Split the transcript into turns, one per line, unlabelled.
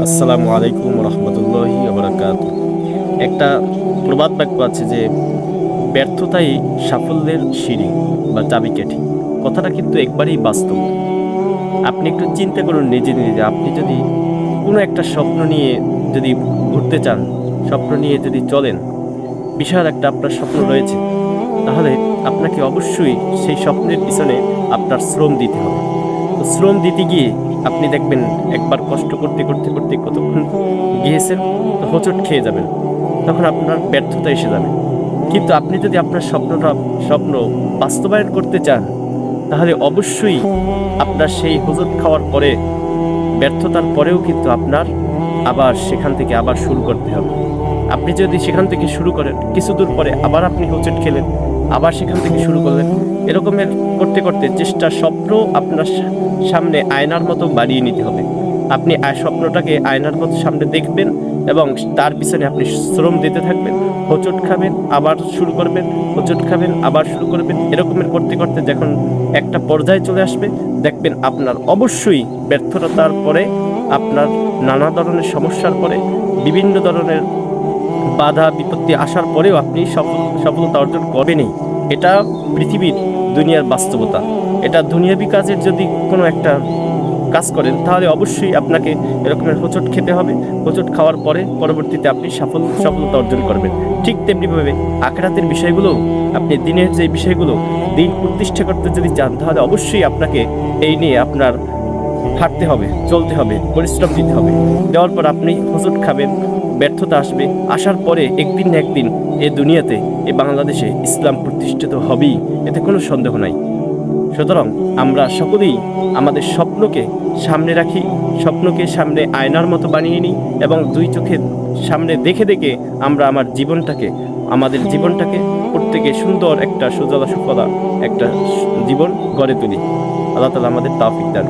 আসসালামু আলাইকুম রহমতুল্লাহি আবরাকাত একটা প্রবাদ বাক্য আছে যে, ব্যর্থতাই সাফল্যের সিঁড়ি বা চাবিকাঠি কথাটা কিন্তু একবারেই বাস্তব। আপনি একটু চিন্তা করুন নিজে নিজে, আপনি যদি কোনো একটা স্বপ্ন নিয়ে যদি ঘুরতে চান, স্বপ্ন নিয়ে যদি চলেন, বিশাল একটা আপনার স্বপ্ন রয়েছে, তাহলে আপনাকে অবশ্যই সেই স্বপ্নের পিছনে আপনার শ্রম দিতে হবে। শ্রম দিতে গিয়ে আপনি দেখবেন একবার কষ্ট করতে করতে করতে কতক্ষণ গিয়েছেন হোঁচট খেয়ে যাবেন। তখন আপনার ব্যর্থতা এসে যাবে। কিন্তু আপনি যদি আপনার স্বপ্নটা, স্বপ্ন বাস্তবায়ন করতে চান, তাহলে অবশ্যই আপনার সেই হোঁচট খাওয়ার পরে, ব্যর্থতার পরেও কিন্তু আপনার আবার সেখান থেকে আবার শুরু করতে হবে। আপনি যদি সেখান থেকে শুরু করেন কিছু দূর পরে আবার আপনি হোঁচট খেলেন আবার সেখান থেকে শুরু করলেন। এরকমের করতে করতে চেষ্টা স্বপ্ন আপনার সামনে আয়নার মতো বাড়িয়ে নিতে হবে। আপনি স্বপ্নটাকে আয়নার মতো সামনে দেখবেন এবং তার পিছনে আপনি শ্রম দিতে থাকবেন। হোচট খাবেন, আবার শুরু করবেন, হোচট খাবেন, আবার শুরু করবেন। এরকমের করতে করতে যখন একটা পর্যায়ে চলে আসবে, দেখবেন আপনার অবশ্যই ব্যর্থতার পরে, আপনার নানা ধরনের সমস্যার পরে, বিভিন্ন ধরনের বাধা, বিপত্তি আসার পরেও আপনি সফল, সফলতা অর্জন করবেনই। এটা পৃথিবীর দুনিয়ার বাস্তবতা। এটা দুনিয়াবি কাজের যদি কোনো একটা কাজ করেন, তাহলে অবশ্যই আপনাকে এরকমের হোঁচট খেতে হবে। হোঁচট খাওয়ার পরে পরবর্তীতে আপনি সফল সফলতা অর্জন করবেন। ঠিক তেমনিভাবে আখেরাতের বিষয়গুলো, আপনি দিনের যে বিষয়গুলো, দিন প্রতিষ্ঠা করতে যদি চান, তাহলে অবশ্যই আপনাকে এই নিয়ে আপনার হাঁটতে হবে, চলতে হবে, পরিশ্রম দিতে হবে। দেওয়ার পর আপনি হোঁচট খাবেন, ব্যর্থতা আসবে। আসার পরে একদিন না একদিন এ দুনিয়াতে, এ বাংলাদেশে ইসলাম প্রতিষ্ঠিত হবেই, এতে কোনো সন্দেহ নাই। সুতরাং আমরা সকলেই আমাদের স্বপ্নকে সামনে রাখি, স্বপ্নকে সামনে আয়নার মতো বানিয়ে নিই এবং দুই চোখের সামনে দেখে দেখে আমরা আমার জীবনটাকে, আমাদের জীবনটাকে প্রত্যেকে সুন্দর একটা সুজলা সুফলা একটা জীবন গড়ে তুলি। আল্লাহ তালা আমাদের তাফিক দান।